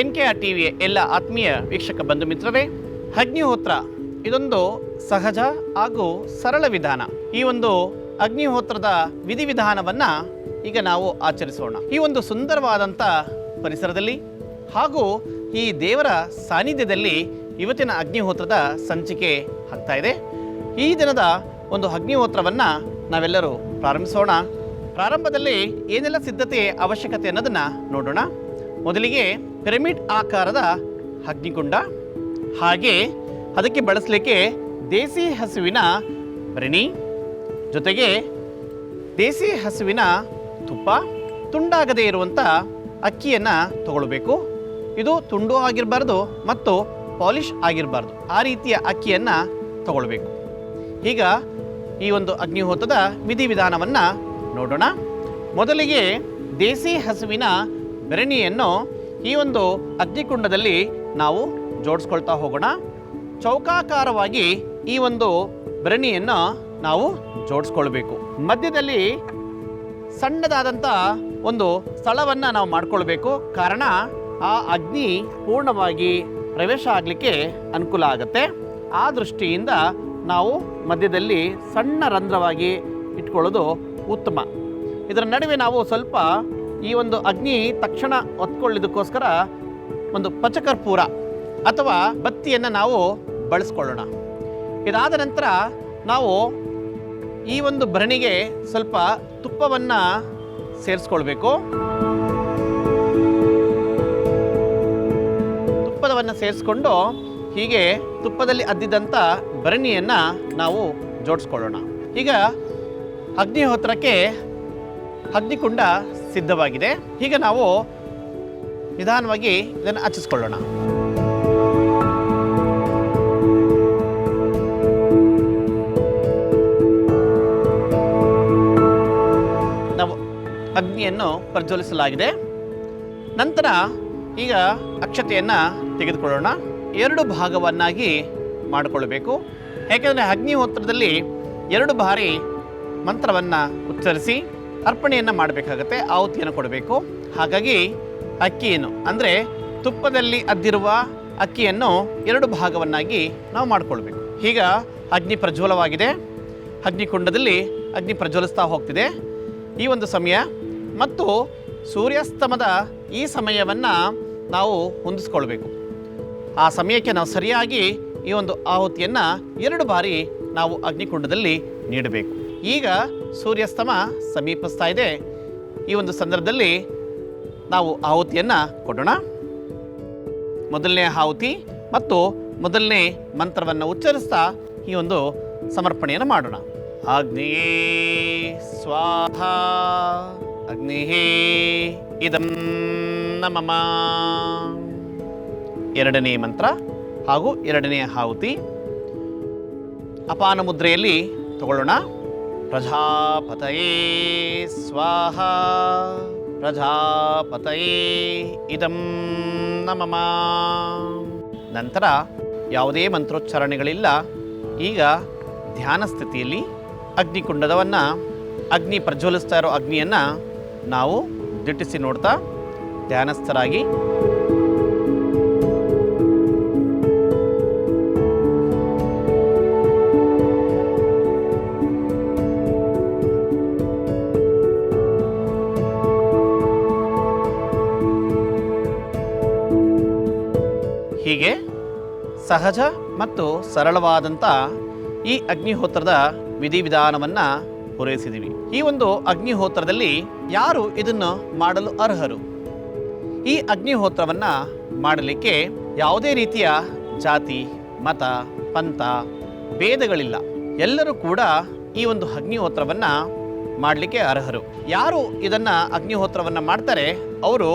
N K R ಟಿವಿಯ ಎಲ್ಲ ಆತ್ಮೀಯ ವೀಕ್ಷಕ ಬಂಧು ಮಿತ್ರರೇ ಅಗ್ನಿಹೋತ್ರ ಇದೊಂದು ಸಹಜ ಹಾಗೂ ಸರಳ ವಿಧಾನ. ಈ ಒಂದು ಅಗ್ನಿಹೋತ್ರದ ವಿಧಿವಿಧಾನವನ್ನು ಈಗ ನಾವು ಆಚರಿಸೋಣ. ಈ ಒಂದು ಸುಂದರವಾದಂಥ ಪರಿಸರದಲ್ಲಿ ಹಾಗೂ ಈ ದೇವರ ಸಾನ್ನಿಧ್ಯದಲ್ಲಿ ಇವತ್ತಿನ ಅಗ್ನಿಹೋತ್ರದ ಸಂಚಿಕೆ ಆಗ್ತಾ ಇದೆ. ಈ ದಿನದ ಒಂದು ಅಗ್ನಿಹೋತ್ರವನ್ನು ನಾವೆಲ್ಲರೂ ಪ್ರಾರಂಭಿಸೋಣ. ಪ್ರಾರಂಭದಲ್ಲಿ ಏನೆಲ್ಲ ಸಿದ್ಧತೆ ಅವಶ್ಯಕತೆ ಅನ್ನೋದನ್ನು ನೋಡೋಣ. ಮೊದಲಿಗೆ ಪಿರಮಿಡ್ ಆಕಾರದ ಅಗ್ನಿಕುಂಡ, ಹಾಗೆ ಅದಕ್ಕೆ ಬಳಸಲಿಕ್ಕೆ ದೇಸಿ ಹಸುವಿನ ರಿಣಿ, ಜೊತೆಗೆ ದೇಸಿ ಹಸುವಿನ ತುಪ್ಪ, ತುಂಡಾಗದೇ ಇರುವಂಥ ಅಕ್ಕಿಯನ್ನು ತಗೊಳ್ಬೇಕು. ಇದು ತುಂಡು ಆಗಿರಬಾರ್ದು ಮತ್ತು ಪಾಲಿಷ್ ಆಗಿರಬಾರ್ದು. ಆ ರೀತಿಯ ಅಕ್ಕಿಯನ್ನು ತಗೊಳ್ಬೇಕು. ಈಗ ಈ ಒಂದು ಅಗ್ನಿಹೋತದ ವಿಧಿವಿಧಾನವನ್ನು ನೋಡೋಣ. ಮೊದಲಿಗೆ ದೇಸಿ ಹಸುವಿನ ಬೆರಣಿಯನ್ನು ಈ ಒಂದು ಅಗ್ನಿಕುಂಡದಲ್ಲಿ ನಾವು ಜೋಡಿಸ್ಕೊಳ್ತಾ ಹೋಗೋಣ. ಚೌಕಾಕಾರವಾಗಿ ಈ ಒಂದು ಬೆರಣಿಯನ್ನು ನಾವು ಜೋಡಿಸ್ಕೊಳ್ಬೇಕು. ಮಧ್ಯದಲ್ಲಿ ಸಣ್ಣದಾದಂಥ ಒಂದು ಸ್ಥಳವನ್ನು ನಾವು ಮಾಡಿಕೊಳ್ಬೇಕು. ಕಾರಣ ಆ ಅಗ್ನಿ ಪೂರ್ಣವಾಗಿ ಪ್ರವೇಶ ಆಗಲಿಕ್ಕೆ ಅನುಕೂಲ ಆಗುತ್ತೆ. ಆ ದೃಷ್ಟಿಯಿಂದ ನಾವು ಮಧ್ಯದಲ್ಲಿ ಸಣ್ಣ ರಂಧ್ರವಾಗಿ ಇಟ್ಕೊಳ್ಳೋದು ಉತ್ತಮ. ಇದರ ನಡುವೆ ನಾವು ಸ್ವಲ್ಪ ಈ ಒಂದು ಅಗ್ನಿ ತಕ್ಷಣ ಹೊತ್ಕೊಳ್ಳೋದಕ್ಕೋಸ್ಕರ ಒಂದು ಪಚಕರ್ಪೂರ ಅಥವಾ ಬತ್ತಿಯನ್ನು ನಾವು ಬಳಸ್ಕೊಳ್ಳೋಣ. ಇದಾದ ನಂತರ ನಾವು ಈ ಒಂದು ಭರಣಿಗೆ ಸ್ವಲ್ಪ ತುಪ್ಪವನ್ನು ಸೇರಿಸ್ಕೊಳ್ಬೇಕು. ತುಪ್ಪದವನ್ನು ಸೇರಿಸ್ಕೊಂಡು ಹೀಗೆ ತುಪ್ಪದಲ್ಲಿ ಅದ್ದಿದ್ದಂಥ ಭರಣಿಯನ್ನು ನಾವು ಜೋಡಿಸ್ಕೊಳ್ಳೋಣ. ಈಗ ಅಗ್ನಿಹೋತ್ರಕ್ಕೆ ಅಗ್ನಿಕುಂಡ ಸಿದ್ಧವಾಗಿದೆ. ಈಗ ನಾವು ನಿಧಾನವಾಗಿ ಇದನ್ನು ಹಚ್ಚಿಸ್ಕೊಳ್ಳೋಣ ನಾವು ಅಗ್ನಿಯನ್ನು ಪ್ರಜ್ವಲಿಸಲಾಗಿದೆ. ನಂತರ ಈಗ ಅಕ್ಷತೆಯನ್ನು ತೆಗೆದುಕೊಳ್ಳೋಣ. ಎರಡು ಭಾಗವನ್ನಾಗಿ ಮಾಡಿಕೊಳ್ಳಬೇಕು. ಯಾಕೆಂದರೆ ಅಗ್ನಿಹೋತ್ರದಲ್ಲಿ ಎರಡು ಬಾರಿ ಮಂತ್ರವನ್ನು ಉಚ್ಚರಿಸಿ ಅರ್ಪಣೆಯನ್ನು ಮಾಡಬೇಕಾಗತ್ತೆ, ಆಹುತಿಯನ್ನು ಕೊಡಬೇಕು. ಹಾಗಾಗಿ ಅಕ್ಕಿಯನ್ನು, ಅಂದರೆ ತುಪ್ಪದಲ್ಲಿ ಅದ್ದಿರುವ ಅಕ್ಕಿಯನ್ನು ಎರಡು ಭಾಗವನ್ನಾಗಿ ನಾವು ಮಾಡಿಕೊಳ್ಬೇಕು. ಈಗ ಅಗ್ನಿ ಪ್ರಜ್ವಲವಾಗಿದೆ. ಅಗ್ನಿಕುಂಡದಲ್ಲಿ ಅಗ್ನಿ ಪ್ರಜ್ವಲಿಸ್ತಾ ಹೋಗ್ತಿದೆ. ಈ ಒಂದು ಸಮಯ ಮತ್ತು ಸೂರ್ಯಾಸ್ತಮದ ಈ ಸಮಯವನ್ನು ನಾವು ಹೊಂದಿಸ್ಕೊಳ್ಬೇಕು. ಆ ಸಮಯಕ್ಕೆ ನಾವು ಸರಿಯಾಗಿ ಈ ಒಂದು ಆಹುತಿಯನ್ನು ಎರಡು ಬಾರಿ ನಾವು ಅಗ್ನಿಕುಂಡದಲ್ಲಿ ನೀಡಬೇಕು. ಈಗ ಸೂರ್ಯಾಸ್ತಮ ಸಮೀಪಿಸ್ತಾ ಇದೆ. ಈ ಒಂದು ಸಂದರ್ಭದಲ್ಲಿ ನಾವು ಆಹುತಿಯನ್ನು ಕೊಡೋಣ. ಮೊದಲನೇ ಆಹುತಿ ಮತ್ತು ಮೊದಲನೇ ಮಂತ್ರವನ್ನು ಉಚ್ಚರಿಸ್ತಾ ಈ ಒಂದು ಸಮರ್ಪಣೆಯನ್ನು ಮಾಡೋಣ. ಅಗ್ನಿಯೇ ಸ್ವಾಹ ಅಗ್ನಿಹೇ ಇದಂ ನಮಮ ಎರಡನೇ ಮಂತ್ರ ಹಾಗೂ ಎರಡನೇ ಆಹುತಿ. ಅಪಾನ ಮುದ್ರೆಯಲ್ಲಿ ತಗೊಳ್ಳೋಣ. ಪ್ರಜಾಪತಯೇ ಸ್ವಾಹ ಪ್ರಜಾಪತಯೇ ಇದಂ ನಮಮ ನಂತರ ಯಾವುದೇ ಮಂತ್ರೋಚ್ಚಾರಣೆಗಳಿಲ್ಲ. ಈಗ ಧ್ಯಾನ ಸ್ಥಿತಿಯಲ್ಲಿ ಅಗ್ನಿಕುಂಡದವನ್ನು ಅಗ್ನಿ ಪ್ರಜ್ವಲಿಸ್ತಾ ಇರೋ ಅಗ್ನಿಯನ್ನು ನಾವು ದಿಟ್ಟಿಸಿ ನೋಡ್ತಾ ಧ್ಯಾನಸ್ಥರಾಗಿ ಸಹಜ ಮತ್ತು ಸರಳವಾದಂಥ ಈ ಅಗ್ನಿಹೋತ್ರದ ವಿಧಿವಿಧಾನವನ್ನು ಪೂರೈಸಿದ್ದೀವಿ ಈ ಒಂದು ಅಗ್ನಿಹೋತ್ರದಲ್ಲಿ ಯಾರು ಇದನ್ನು ಮಾಡಲು ಅರ್ಹರು? ಈ ಅಗ್ನಿಹೋತ್ರವನ್ನು ಮಾಡಲಿಕ್ಕೆ ಯಾವುದೇ ರೀತಿಯ ಜಾತಿ, ಮತ, ಪಂಥ, ಭೇದಗಳಿಲ್ಲ. ಎಲ್ಲರೂ ಕೂಡ ಈ ಒಂದು ಅಗ್ನಿಹೋತ್ರವನ್ನು ಮಾಡಲಿಕ್ಕೆ ಅರ್ಹರು. ಯಾರು ಇದನ್ನು ಅಗ್ನಿಹೋತ್ರವನ್ನು ಮಾಡ್ತಾರೆ? ಅವರು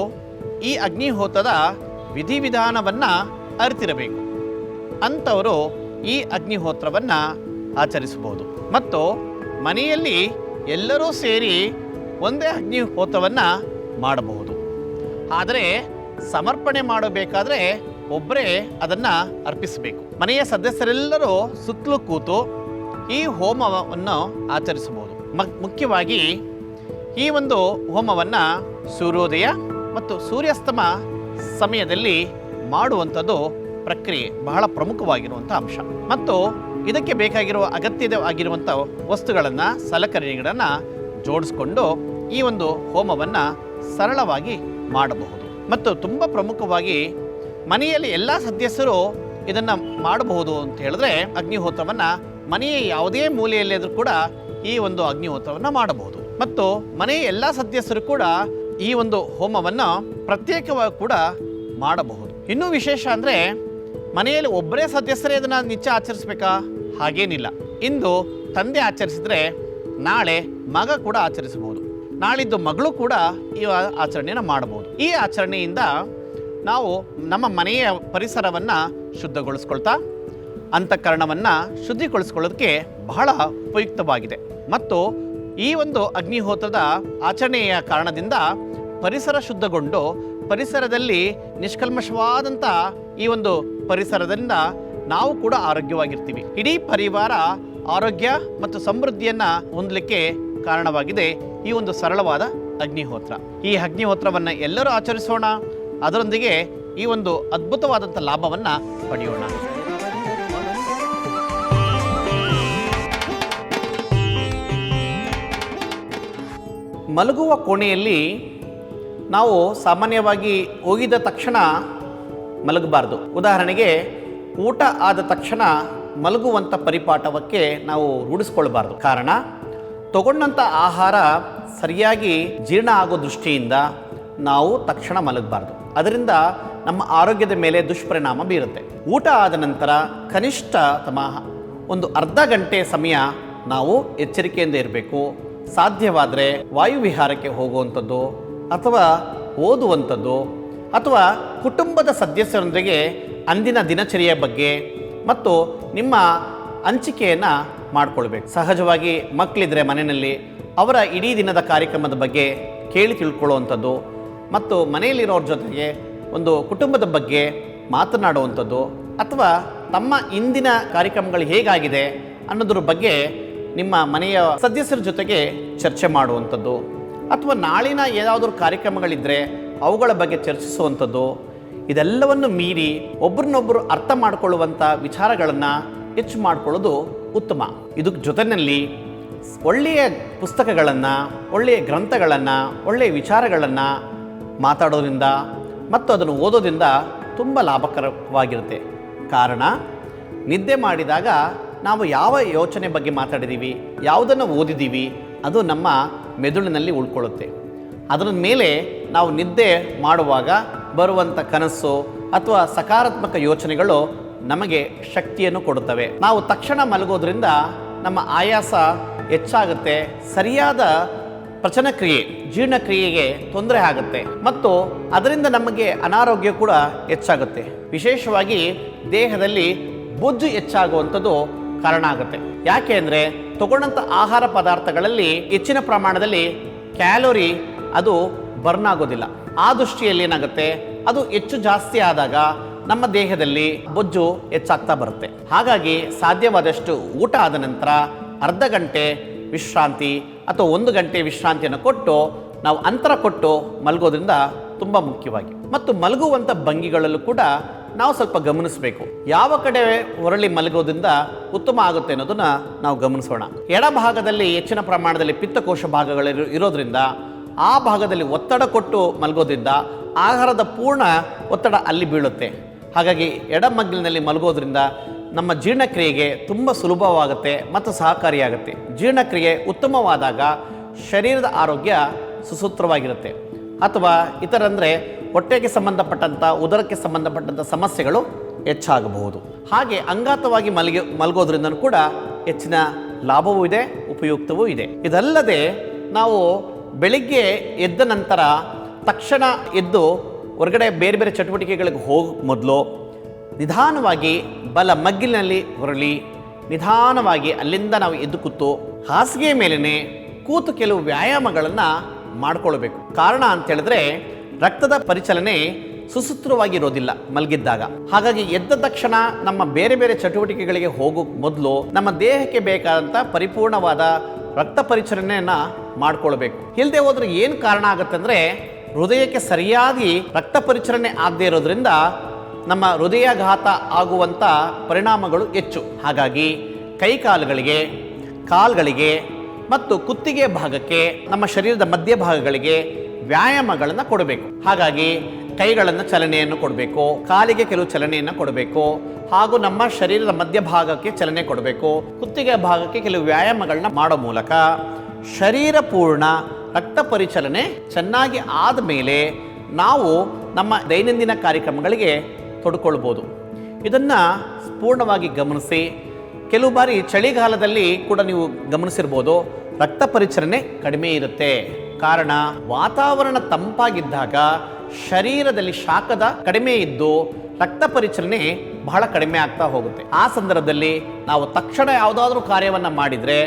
ಈ ಅಗ್ನಿಹೋತ್ರದ ವಿಧಿವಿಧಾನವನ್ನು ಅರಿತಿರಬೇಕು. ಅಂಥವರು ಈ ಅಗ್ನಿಹೋತ್ರವನ್ನು ಆಚರಿಸಬಹುದು. ಮತ್ತು ಮನೆಯಲ್ಲಿ ಎಲ್ಲರೂ ಸೇರಿ ಒಂದೇ ಅಗ್ನಿಹೋತ್ರವನ್ನು ಮಾಡಬಹುದು. ಆದರೆ ಸಮರ್ಪಣೆ ಮಾಡಬೇಕಾದ್ರೆ ಒಬ್ಬರೇ ಅದನ್ನು ಅರ್ಪಿಸಬೇಕು. ಮನೆಯ ಸದಸ್ಯರೆಲ್ಲರೂ ಸುತ್ತಲೂ ಕೂತು ಈ ಹೋಮವನ್ನು ಆಚರಿಸಬಹುದು. ಮುಖ್ಯವಾಗಿ ಈ ಒಂದು ಹೋಮವನ್ನು ಸೂರ್ಯೋದಯ ಮತ್ತು ಸೂರ್ಯಾಸ್ತಮ ಸಮಯದಲ್ಲಿ ಮಾಡುವಂಥದ್ದು ಪ್ರಕ್ರಿಯೆ ಬಹಳ ಪ್ರಮುಖವಾಗಿರುವಂಥ ಅಂಶ. ಮತ್ತು ಇದಕ್ಕೆ ಬೇಕಾಗಿರುವ ಅಗತ್ಯದ ಆಗಿರುವಂಥ ವಸ್ತುಗಳನ್ನು ಸಲಕರಣೆಗಳನ್ನು ಜೋಡಿಸ್ಕೊಂಡು ಈ ಒಂದು ಹೋಮವನ್ನು ಸರಳವಾಗಿ ಮಾಡಬಹುದು. ಮತ್ತು ತುಂಬ ಪ್ರಮುಖವಾಗಿ ಮನೆಯಲ್ಲಿ ಎಲ್ಲ ಸದಸ್ಯರು ಇದನ್ನು ಮಾಡಬಹುದು ಅಂತ ಹೇಳಿದ್ರೆ ಅಗ್ನಿಹೋತ್ರವನ್ನು ಮನೆಯ ಯಾವುದೇ ಮೂಲೆಯಲ್ಲಿದ್ರೂ ಕೂಡ ಈ ಒಂದು ಅಗ್ನಿಹೋತ್ರವನ್ನು ಮಾಡಬಹುದು. ಮತ್ತು ಮನೆಯ ಎಲ್ಲ ಸದಸ್ಯರು ಕೂಡ ಈ ಒಂದು ಹೋಮವನ್ನು ಪ್ರತ್ಯೇಕವಾಗಿ ಕೂಡ ಮಾಡಬಹುದು. ಇನ್ನೂ ವಿಶೇಷ ಅಂದರೆ ಮನೆಯಲ್ಲಿ ಒಬ್ಬರೇ ಸದಸ್ಯರೇ ಇದನ್ನು ನಿತ್ಯ ಆಚರಿಸ್ಬೇಕಾ? ಹಾಗೇನಿಲ್ಲ. ಇಂದು ತಂದೆ ಆಚರಿಸಿದ್ರೆ ನಾಳೆ ಮಗ ಕೂಡ ಆಚರಿಸಬಹುದು. ನಾಳಿದ್ದು ಮಗಳು ಕೂಡ ಈ ಆಚರಣೆಯನ್ನು ಮಾಡಬಹುದು. ಈ ಆಚರಣೆಯಿಂದ ನಾವು ನಮ್ಮ ಮನೆಯ ಪರಿಸರವನ್ನು ಶುದ್ಧಗೊಳಿಸ್ಕೊಳ್ತಾ, ಅಂತಃಕರಣವನ್ನು ಶುದ್ಧಿಗೊಳಿಸ್ಕೊಳ್ಳೋದಕ್ಕೆ ಬಹಳ ಉಪಯುಕ್ತವಾಗಿದೆ. ಮತ್ತು ಈ ಒಂದು ಅಗ್ನಿಹೋತ್ರದ ಆಚರಣೆಯ ಕಾರಣದಿಂದ ಪರಿಸರ ಶುದ್ಧಗೊಂಡು ಪರಿಸರದಲ್ಲಿ ನಿಷ್ಕಲ್ಮಶವಾದಂಥ ಈ ಒಂದು ಪರಿಸರದಿಂದ ನಾವು ಕೂಡ ಆರೋಗ್ಯವಾಗಿರ್ತೀವಿ. ಇಡೀ ಪರಿವಾರ ಆರೋಗ್ಯ ಮತ್ತು ಸಮೃದ್ಧಿಯನ್ನು ಹೊಂದಲಿಕ್ಕೆ ಕಾರಣವಾಗಿದೆ ಈ ಒಂದು ಸರಳವಾದ ಅಗ್ನಿಹೋತ್ರ. ಈ ಅಗ್ನಿಹೋತ್ರವನ್ನು ಎಲ್ಲರೂ ಆಚರಿಸೋಣ. ಅದರೊಂದಿಗೆ ಈ ಒಂದು ಅದ್ಭುತವಾದಂಥ ಲಾಭವನ್ನು ಪಡೆಯೋಣ. ಮಲಗುವ ಕೋಣೆಯಲ್ಲಿ ನಾವು ಸಾಮಾನ್ಯವಾಗಿ ಹೋಗಿದ ತಕ್ಷಣ ಮಲಗಬಾರ್ದು. ಉದಾಹರಣೆಗೆ, ಊಟ ಆದ ತಕ್ಷಣ ಮಲಗುವಂಥ ಪರಿಪಾಠವಕ್ಕೆ ನಾವು ರೂಢಿಸ್ಕೊಳ್ಬಾರ್ದು. ಕಾರಣ ತಗೊಂಡಂಥ ಆಹಾರ ಸರಿಯಾಗಿ ಜೀರ್ಣ ಆಗೋ ದೃಷ್ಟಿಯಿಂದ ನಾವು ತಕ್ಷಣ ಮಲಗಬಾರ್ದು. ಅದರಿಂದ ನಮ್ಮ ಆರೋಗ್ಯದ ಮೇಲೆ ದುಷ್ಪರಿಣಾಮ ಬೀರುತ್ತೆ. ಊಟ ಆದ ನಂತರ ಕನಿಷ್ಠ ತಮ್ಮ ಒಂದು ಅರ್ಧ ಗಂಟೆ ಸಮಯ ನಾವು ಎಚ್ಚರಿಕೆಯಿಂದ ಇರಬೇಕು. ಸಾಧ್ಯವಾದರೆ ವಾಯುವಿಹಾರಕ್ಕೆ ಹೋಗುವಂಥದ್ದು ಅಥವಾ ಓದುವಂಥದ್ದು ಅಥವಾ ಕುಟುಂಬದ ಸದಸ್ಯರೊಂದಿಗೆ ಅಂದಿನ ದಿನಚರಿಯ ಬಗ್ಗೆ ಮತ್ತು ನಿಮ್ಮ ಹಂಚಿಕೆಯನ್ನು ಮಾಡಿಕೊಳ್ಬೇಕು. ಸಹಜವಾಗಿ ಮಕ್ಕಳಿದ್ರೆ ಮನೆಯಲ್ಲಿ ಅವರ ಇಡೀ ದಿನದ ಕಾರ್ಯಕ್ರಮದ ಬಗ್ಗೆ ಕೇಳಿ ತಿಳ್ಕೊಳ್ಳುವಂಥದ್ದು ಮತ್ತು ಮನೆಯಲ್ಲಿರೋರ ಜೊತೆಗೆ ಒಂದು ಕುಟುಂಬದ ಬಗ್ಗೆ ಮಾತನಾಡುವಂಥದ್ದು ಅಥವಾ ತಮ್ಮ ಇಂದಿನ ಕಾರ್ಯಕ್ರಮಗಳು ಹೇಗಾಗಿದೆ ಅನ್ನೋದ್ರ ಬಗ್ಗೆ ನಿಮ್ಮ ಮನೆಯ ಸದಸ್ಯರ ಜೊತೆಗೆ ಚರ್ಚೆ ಮಾಡುವಂಥದ್ದು ಅಥವಾ ನಾಳಿನ ಏನಾದರೂ ಕಾರ್ಯಕ್ರಮಗಳಿದ್ದರೆ ಅವುಗಳ ಬಗ್ಗೆ ಚರ್ಚಿಸುವಂಥದ್ದು, ಇದೆಲ್ಲವನ್ನು ಮೀರಿ ಒಬ್ರನ್ನೊಬ್ಬರು ಅರ್ಥ ಮಾಡಿಕೊಳ್ಳುವಂಥ ವಿಚಾರಗಳನ್ನು ಹೆಚ್ಚು ಮಾಡಿಕೊಳ್ಳೋದು ಉತ್ತಮ. ಇದಕ್ಕೆ ಜೊತೆಯಲ್ಲಿ ಒಳ್ಳೆಯ ಪುಸ್ತಕಗಳನ್ನು, ಒಳ್ಳೆಯ ಗ್ರಂಥಗಳನ್ನು, ಒಳ್ಳೆಯ ವಿಚಾರಗಳನ್ನು ಮಾತಾಡೋದ್ರಿಂದ ಮತ್ತು ಅದನ್ನು ಓದೋದ್ರಿಂದ ತುಂಬ ಲಾಭಕರವಾಗಿರುತ್ತೆ. ಕಾರಣ, ನಿದ್ದೆ ಮಾಡಿದಾಗ ನಾವು ಯಾವ ಯೋಚನೆ ಬಗ್ಗೆ ಮಾತಾಡಿದ್ದೀವಿ, ಯಾವುದನ್ನು ಓದಿದ್ದೀವಿ, ಅದು ನಮ್ಮ ಮೆದುಳಿನಲ್ಲಿ ಉಳ್ಕೊಳ್ಳುತ್ತೆ. ಅದರ ಮೇಲೆ ನಾವು ನಿದ್ದೆ ಮಾಡುವಾಗ ಬರುವಂಥ ಕನಸು ಅಥವಾ ಸಕಾರಾತ್ಮಕ ಯೋಚನೆಗಳು ನಮಗೆ ಶಕ್ತಿಯನ್ನು ಕೊಡುತ್ತವೆ. ನಾವು ತಕ್ಷಣ ಮಲಗೋದ್ರಿಂದ ನಮ್ಮ ಆಯಾಸ ಹೆಚ್ಚಾಗುತ್ತೆ. ಸರಿಯಾದ ಪಚನಕ್ರಿಯೆ ಜೀರ್ಣಕ್ರಿಯೆಗೆ ತೊಂದರೆ ಆಗುತ್ತೆ. ಮತ್ತು ಅದರಿಂದ ನಮಗೆ ಅನಾರೋಗ್ಯ ಕೂಡ ಹೆಚ್ಚಾಗುತ್ತೆ. ವಿಶೇಷವಾಗಿ ದೇಹದಲ್ಲಿ ಬೊಜ್ಜು ಹೆಚ್ಚಾಗುವಂಥದ್ದು ಕಾರಣ ಆಗುತ್ತೆ. ಯಾಕೆ ಅಂದರೆ ತಗೊಂಡಂಥ ಆಹಾರ ಪದಾರ್ಥಗಳಲ್ಲಿ ಹೆಚ್ಚಿನ ಪ್ರಮಾಣದಲ್ಲಿ ಕ್ಯಾಲೋರಿ ಅದು ಬರ್ನ್ ಆಗೋದಿಲ್ಲ. ಆ ದೃಷ್ಟಿಯಲ್ಲಿ ಏನಾಗುತ್ತೆ? ಅದು ಹೆಚ್ಚು ಜಾಸ್ತಿ ಆದಾಗ ನಮ್ಮ ದೇಹದಲ್ಲಿ ಬೊಜ್ಜು ಹೆಚ್ಚಾಗ್ತಾ ಬರುತ್ತೆ. ಹಾಗಾಗಿ ಸಾಧ್ಯವಾದಷ್ಟು ಊಟ ಆದ ನಂತರ ಅರ್ಧ ಗಂಟೆ ವಿಶ್ರಾಂತಿ ಅಥವಾ ಒಂದು ಗಂಟೆ ವಿಶ್ರಾಂತಿಯನ್ನು ಕೊಟ್ಟು ನಾವು ಅಂತರ ಕೊಟ್ಟು ಮಲಗೋದ್ರಿಂದ ತುಂಬ ಮುಖ್ಯವಾಗಿ. ಮತ್ತು ಮಲಗುವಂಥ ಭಂಗಿಗಳಲ್ಲೂ ಕೂಡ ನಾವು ಸ್ವಲ್ಪ ಗಮನಿಸಬೇಕು. ಯಾವ ಕಡೆ ಹೊರಳಿ ಮಲಗೋದ್ರಿಂದ ಉತ್ತಮ ಆಗುತ್ತೆ ಅನ್ನೋದನ್ನು ನಾವು ಗಮನಿಸೋಣ. ಎಡಭಾಗದಲ್ಲಿ ಹೆಚ್ಚಿನ ಪ್ರಮಾಣದಲ್ಲಿ ಪಿತ್ತಕೋಶ ಭಾಗಗಳು ಇರೋದ್ರಿಂದ ಆ ಭಾಗದಲ್ಲಿ ಒತ್ತಡ ಕೊಟ್ಟು ಮಲಗೋದ್ರಿಂದ ಆಹಾರದ ಪೂರ್ಣ ಒತ್ತಡ ಅಲ್ಲಿ ಬೀಳುತ್ತೆ. ಹಾಗಾಗಿ ಎಡಮಗ್ಲಿನಲ್ಲಿ ಮಲಗೋದ್ರಿಂದ ನಮ್ಮ ಜೀರ್ಣಕ್ರಿಯೆಗೆ ತುಂಬ ಸುಲಭವಾಗುತ್ತೆ ಮತ್ತು ಸಹಕಾರಿಯಾಗುತ್ತೆ. ಜೀರ್ಣಕ್ರಿಯೆ ಉತ್ತಮವಾದಾಗ ಶರೀರದ ಆರೋಗ್ಯ ಸುಸೂತ್ರವಾಗಿರುತ್ತೆ. ಅಥವಾ ಇತರಂದರೆ ಹೊಟ್ಟೆಗೆ ಸಂಬಂಧಪಟ್ಟಂಥ, ಉದರಕ್ಕೆ ಸಂಬಂಧಪಟ್ಟಂಥ ಸಮಸ್ಯೆಗಳು ಹೆಚ್ಚಾಗಬಹುದು. ಹಾಗೆ ಅಂಗಾತವಾಗಿ ಮಲಗಿ ಮಲಗೋದ್ರಿಂದ ಕೂಡ ಹೆಚ್ಚಿನ ಲಾಭವೂ ಇದೆ, ಉಪಯುಕ್ತವೂ ಇದೆ. ಇದಲ್ಲದೆ ನಾವು ಬೆಳಿಗ್ಗೆ ಎದ್ದ ನಂತರ ತಕ್ಷಣ ಎದ್ದು ಹೊರಗಡೆ ಬೇರೆ ಬೇರೆ ಚಟುವಟಿಕೆಗಳಿಗೆ ಹೋಗ ಮೊದಲು ನಿಧಾನವಾಗಿ ಬಲ ಮಗ್ಗಿಲಿನಲ್ಲಿ ಹೊರಳಿ, ನಿಧಾನವಾಗಿ ಅಲ್ಲಿಂದ ನಾವು ಎದ್ದು ಕೂತು ಹಾಸಿಗೆ ಮೇಲೇ ಕೂತು ಕೆಲವು ವ್ಯಾಯಾಮಗಳನ್ನು ಮಾಡಿಕೊಳ್ಬೇಕು. ಕಾರಣ ಅಂತ ಹೇಳಿದ್ರೆ ರಕ್ತದ ಪರಿಚಲನೆ ಸುಸೂತ್ರವಾಗಿರೋದಿಲ್ಲ ಮಲಗಿದ್ದಾಗ. ಹಾಗಾಗಿ ಎದ್ದ ತಕ್ಷಣ ನಮ್ಮ ಬೇರೆ ಬೇರೆ ಚಟುವಟಿಕೆಗಳಿಗೆ ಹೋಗೋ ಮೊದಲು ನಮ್ಮ ದೇಹಕ್ಕೆ ಬೇಕಾದಂಥ ಪರಿಪೂರ್ಣವಾದ ರಕ್ತ ಪರಿಚಲನೆಯನ್ನು ಮಾಡ್ಕೊಳ್ಬೇಕು. ಇಲ್ಲದೆ ಹೋದ್ರೆ ಏನು ಕಾರಣ ಆಗುತ್ತೆ ಅಂದರೆ ಹೃದಯಕ್ಕೆ ಸರಿಯಾಗಿ ರಕ್ತ ಪರಿಚಲನೆ ಆಗದೇ ಇರೋದ್ರಿಂದ ನಮ್ಮ ಹೃದಯಾಘಾತ ಆಗುವಂಥ ಪರಿಣಾಮಗಳು ಹೆಚ್ಚು. ಹಾಗಾಗಿ ಕೈಕಾಲುಗಳಿಗೆ ಕಾಲುಗಳಿಗೆ ಮತ್ತು ಕುತ್ತಿಗೆ ಭಾಗಕ್ಕೆ, ನಮ್ಮ ಶರೀರದ ಮಧ್ಯಭಾಗಗಳಿಗೆ ವ್ಯಾಯಾಮಗಳನ್ನು ಕೊಡಬೇಕು. ಹಾಗಾಗಿ ಕೈಗಳನ್ನು ಚಲನೆಯನ್ನು ಕೊಡಬೇಕು, ಕಾಲಿಗೆ ಕೆಲವು ಚಲನೆಯನ್ನು ಕೊಡಬೇಕು, ಹಾಗೂ ನಮ್ಮ ಶರೀರದ ಮಧ್ಯಭಾಗಕ್ಕೆ ಚಲನೆ ಕೊಡಬೇಕು, ಕುತ್ತಿಗೆ ಭಾಗಕ್ಕೆ ಕೆಲವು ವ್ಯಾಯಾಮಗಳನ್ನ ಮಾಡೋ ಮೂಲಕ ಶರೀರ ಪೂರ್ಣ ರಕ್ತ ಪರಿಚಲನೆ ಚೆನ್ನಾಗಿ ಆದ ಮೇಲೆ ನಾವು ನಮ್ಮ ದೈನಂದಿನ ಕಾರ್ಯಕ್ರಮಗಳಿಗೆ ತೊಡ್ಕೊಳ್ಬೋದು. ಇದನ್ನು ಪೂರ್ಣವಾಗಿ ಗಮನಿಸಿ, ಕೆಲವು ಬಾರಿ ಚಳಿಗಾಲದಲ್ಲಿ ಕೂಡ ನೀವು ಗಮನಿಸಿರ್ಬೋದು, ರಕ್ತ ಪರಿಚಲನೆ ಕಡಿಮೆ ಇರುತ್ತೆ. ಕಾರಣ ವಾತಾವರಣ ತಂಪಾಗಿದ್ದಾಗ ಶರೀರದಲ್ಲಿ ಶಾಖದ ಕಡಿಮೆ ಇದ್ದು ರಕ್ತ ಪರಿಚಲನೆ ಬಹಳ ಕಡಿಮೆ ಆಗ್ತಾ ಹೋಗುತ್ತೆ. ಆ ಸಂದರ್ಭದಲ್ಲಿ ನಾವು ತಕ್ಷಣ ಯಾವುದಾದ್ರೂ ಕಾರ್ಯವನ್ನು ಮಾಡಿದರೆ,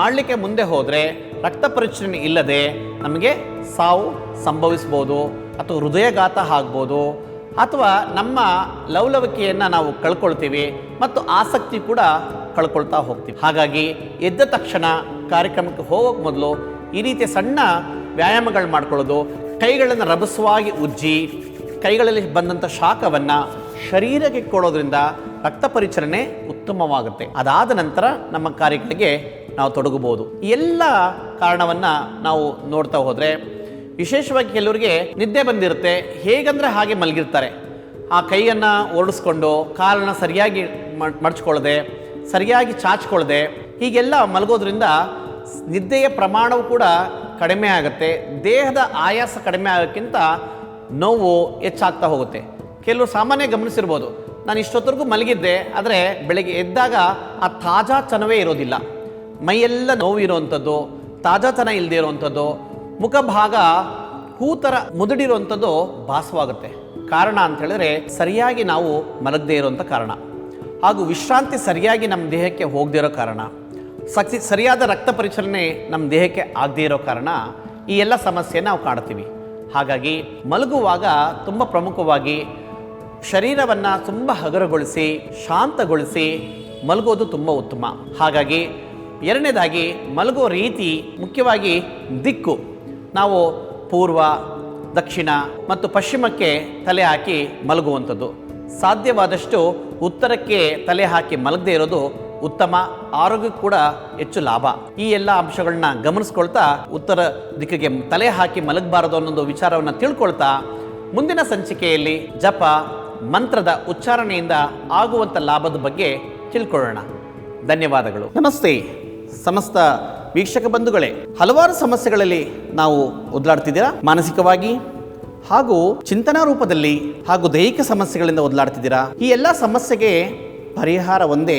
ಮಾಡಲಿಕ್ಕೆ ಮುಂದೆ ಹೋದರೆ ರಕ್ತ ಪರಿಚಲನೆ ಇಲ್ಲದೆ ನಮಗೆ ಸಾವು ಸಂಭವಿಸ್ಬೋದು, ಅಥವಾ ಹೃದಯಘಾತ ಆಗ್ಬೋದು, ಅಥವಾ ನಮ್ಮ ಲವಲವಿಕೆಯನ್ನು ನಾವು ಕಳ್ಕೊಳ್ತೀವಿ ಮತ್ತು ಆಸಕ್ತಿ ಕೂಡ ಕಳ್ಕೊಳ್ತಾ ಹೋಗ್ತೀವಿ. ಹಾಗಾಗಿ ಎದ್ದ ತಕ್ಷಣ ಕಾರ್ಯಕ್ರಮಕ್ಕೆ ಹೋಗೋಕೆ ಮೊದಲು ಈ ರೀತಿಯ ಸಣ್ಣ ವ್ಯಾಯಾಮಗಳು ಮಾಡ್ಕೊಳ್ಳೋದು. ಕೈಗಳನ್ನು ರಭಸವಾಗಿ ಉಜ್ಜಿ, ಕೈಗಳಲ್ಲಿ ಬಂದಂಥ ಶಾಖವನ್ನು ಶರೀರಕ್ಕೆ ಕೊಡೋದ್ರಿಂದ ರಕ್ತ ಪರಿಚಲನೆ ಉತ್ತಮವಾಗುತ್ತೆ. ಅದಾದ ನಂತರ ನಮ್ಮ ಕಾರ್ಯಗಳಿಗೆ ನಾವು ತೊಡಗಬಹುದು. ಎಲ್ಲ ಕಾರಣವನ್ನು ನಾವು ನೋಡ್ತಾ ಹೋದರೆ, ವಿಶೇಷವಾಗಿ ಕೆಲವರಿಗೆ ನಿದ್ದೆ ಬಂದಿರುತ್ತೆ, ಹೇಗಂದರೆ ಹಾಗೆ ಮಲಗಿರ್ತಾರೆ. ಆ ಕೈಯನ್ನು ಓಡಿಸ್ಕೊಂಡು ಕಾಲನ್ನು ಸರಿಯಾಗಿ ಮಡ್ಚ್ಕೊಳ್ಳದೆ, ಸರಿಯಾಗಿ ಚಾಚ್ಕೊಳ್ಳದೆ, ಹೀಗೆಲ್ಲ ಮಲಗೋದ್ರಿಂದ ನಿದ್ದೆಯ ಪ್ರಮಾಣವು ಕೂಡ ಕಡಿಮೆ ಆಗುತ್ತೆ, ದೇಹದ ಆಯಾಸ ಕಡಿಮೆ ಆಗೋಕ್ಕಿಂತ ನೋವು ಹೆಚ್ಚಾಗ್ತಾ ಹೋಗುತ್ತೆ. ಕೆಲವರು ಸಾಮಾನ್ಯ ಗಮನಿಸಿರ್ಬೋದು, ನಾನು ಇಷ್ಟೊತ್ತರೆಗೂ ಮಲಗಿದ್ದೆ, ಆದರೆ ಬೆಳಗ್ಗೆ ಎದ್ದಾಗ ಆ ತಾಜಾ ಚನವೇ ಇರೋದಿಲ್ಲ. ಮೈಯೆಲ್ಲ ನೋವು ಇರುವಂಥದ್ದು ತಾಜಾತನ ಇಲ್ಲದೆ ಇರೋವಂಥದ್ದು ಮುಖಭಾಗ ಹೂ ಥರ ಮುದುಡಿರುವಂಥದ್ದು ಭಾಸವಾಗುತ್ತೆ. ಕಾರಣ ಅಂತ ಹೇಳಿದ್ರೆ ಸರಿಯಾಗಿ ನಾವು ಮಲಗದೇ ಇರುವಂಥ ಕಾರಣ. ಹಾಗೂ ವಿಶ್ರಾಂತಿ ಸರಿಯಾಗಿ ನಮ್ಮ ದೇಹಕ್ಕೆ ಹೋಗದೇ ಇರೋ ಕಾರಣ. ಸಕ್ಸಿ ಸರಿಯಾದ ರಕ್ತ ಪರಿಚಲನೆ ನಮ್ಮ ದೇಹಕ್ಕೆ ಆಗದೇ ಇರೋ ಕಾರಣ ಈ ಎಲ್ಲ ಸಮಸ್ಯೆ ನಾವು ಕಾಣ್ತೀವಿ. ಹಾಗಾಗಿ ಮಲಗುವಾಗ ತುಂಬ ಪ್ರಮುಖವಾಗಿ ಶರೀರವನ್ನು ತುಂಬ ಹಗುರಗೊಳಿಸಿ, ಶಾಂತಗೊಳಿಸಿ ಮಲಗೋದು ತುಂಬ ಉತ್ತಮ. ಹಾಗಾಗಿ ಎರಡನೇದಾಗಿ ಮಲಗೋ ರೀತಿ ಮುಖ್ಯವಾಗಿ ದಿಕ್ಕು. ನಾವು ಪೂರ್ವ, ದಕ್ಷಿಣ ಮತ್ತು ಪಶ್ಚಿಮಕ್ಕೆ ತಲೆ ಹಾಕಿ ಮಲಗುವಂಥದ್ದು. ಸಾಧ್ಯವಾದಷ್ಟು ಉತ್ತರಕ್ಕೆ ತಲೆ ಹಾಕಿ ಮಲಗದೇ ಇರೋದು ಉತ್ತಮ ಆರೋಗ್ಯ ಕೂಡ ಹೆಚ್ಚು ಲಾಭ. ಈ ಎಲ್ಲ ಅಂಶಗಳನ್ನ ಗಮನಿಸ್ಕೊಳ್ತಾ ಉತ್ತರ ದಿಕ್ಕಿಗೆ ತಲೆ ಹಾಕಿ ಮಲಗಬಾರದು ಅನ್ನೋದು ವಿಚಾರವನ್ನು ತಿಳ್ಕೊಳ್ತಾ ಮುಂದಿನ ಸಂಚಿಕೆಯಲ್ಲಿ ಜಪ ಮಂತ್ರದ ಉಚ್ಚಾರಣೆಯಿಂದ ಆಗುವಂಥ ಲಾಭದ ಬಗ್ಗೆ ತಿಳ್ಕೊಳ್ಳೋಣ. ಧನ್ಯವಾದಗಳು. ನಮಸ್ತೆ. ಸಮಸ್ತ ವೀಕ್ಷಕ ಬಂಧುಗಳೇ, ಹಲವಾರು ಸಮಸ್ಯೆಗಳಲ್ಲಿ ನಾವು ಒದಲಾಡ್ತಿದ್ದೀರಾ ಮಾನಸಿಕವಾಗಿ ಹಾಗೂ ಚಿಂತನಾ ರೂಪದಲ್ಲಿ ಹಾಗೂ ದೈಹಿಕ ಸಮಸ್ಯೆಗಳಿಂದ ಒದಲಾಡ್ತಿದ್ದೀರಾ ಈ ಎಲ್ಲ ಸಮಸ್ಯೆಗೆ ಪರಿಹಾರ ಒಂದೇ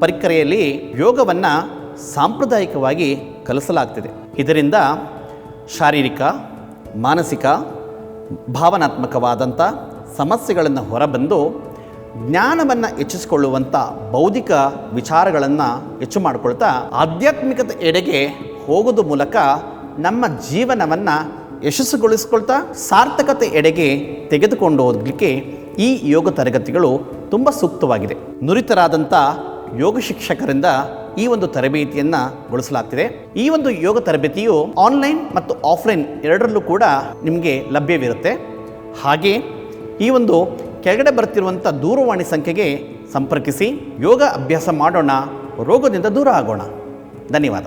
ಪರಿಕರೆಯಲ್ಲಿ ಯೋಗವನ್ನು ಸಾಂಪ್ರದಾಯಿಕವಾಗಿ ಕಲಿಸಲಾಗ್ತಿದೆ. ಇದರಿಂದ ಶಾರೀರಿಕ, ಮಾನಸಿಕ ಭಾವನಾತ್ಮಕವಾದಂಥ ಸಮಸ್ಯೆಗಳನ್ನು ಹೊರಬಂದು ಜ್ಞಾನವನ್ನು ಹೆಚ್ಚಿಸಿಕೊಳ್ಳುವಂಥ ಬೌದ್ಧಿಕ ವಿಚಾರಗಳನ್ನು ಹೆಚ್ಚು ಮಾಡಿಕೊಳ್ತಾ ಆಧ್ಯಾತ್ಮಿಕತೆ ಎಡೆಗೆ ಹೋಗೋದು ಮೂಲಕ ನಮ್ಮ ಜೀವನವನ್ನು ಯಶಸ್ಸುಗೊಳಿಸ್ಕೊಳ್ತಾ ಸಾರ್ಥಕತೆ ಎಡೆಗೆ ತೆಗೆದುಕೊಂಡು ಹೋಗಲಿಕ್ಕೆ ಈ ಯೋಗ ತರಗತಿಗಳು ತುಂಬ ಸೂಕ್ತವಾಗಿದೆ. ನುರಿತರಾದಂಥ ಯೋಗ ಶಿಕ್ಷಕರಿಂದ ಈ ಒಂದು ತರಬೇತಿಯನ್ನು ಗೊಳಿಸಲಾಗ್ತಿದೆ ಈ ಒಂದು ಯೋಗ ತರಬೇತಿಯು ಆನ್ಲೈನ್ ಮತ್ತು ಆಫ್ಲೈನ್ ಎರಡರಲ್ಲೂ ಕೂಡ ನಿಮಗೆ ಲಭ್ಯವಿರುತ್ತೆ. ಹಾಗೆ ಈ ಒಂದು ಕೆಳಗಡೆ ಬರ್ತಿರುವಂಥ ದೂರವಾಣಿ ಸಂಖ್ಯೆಗೆ ಸಂಪರ್ಕಿಸಿ ಯೋಗ ಅಭ್ಯಾಸ ಮಾಡೋಣ, ರೋಗದಿಂದ ದೂರ ಆಗೋಣ. ಧನ್ಯವಾದ.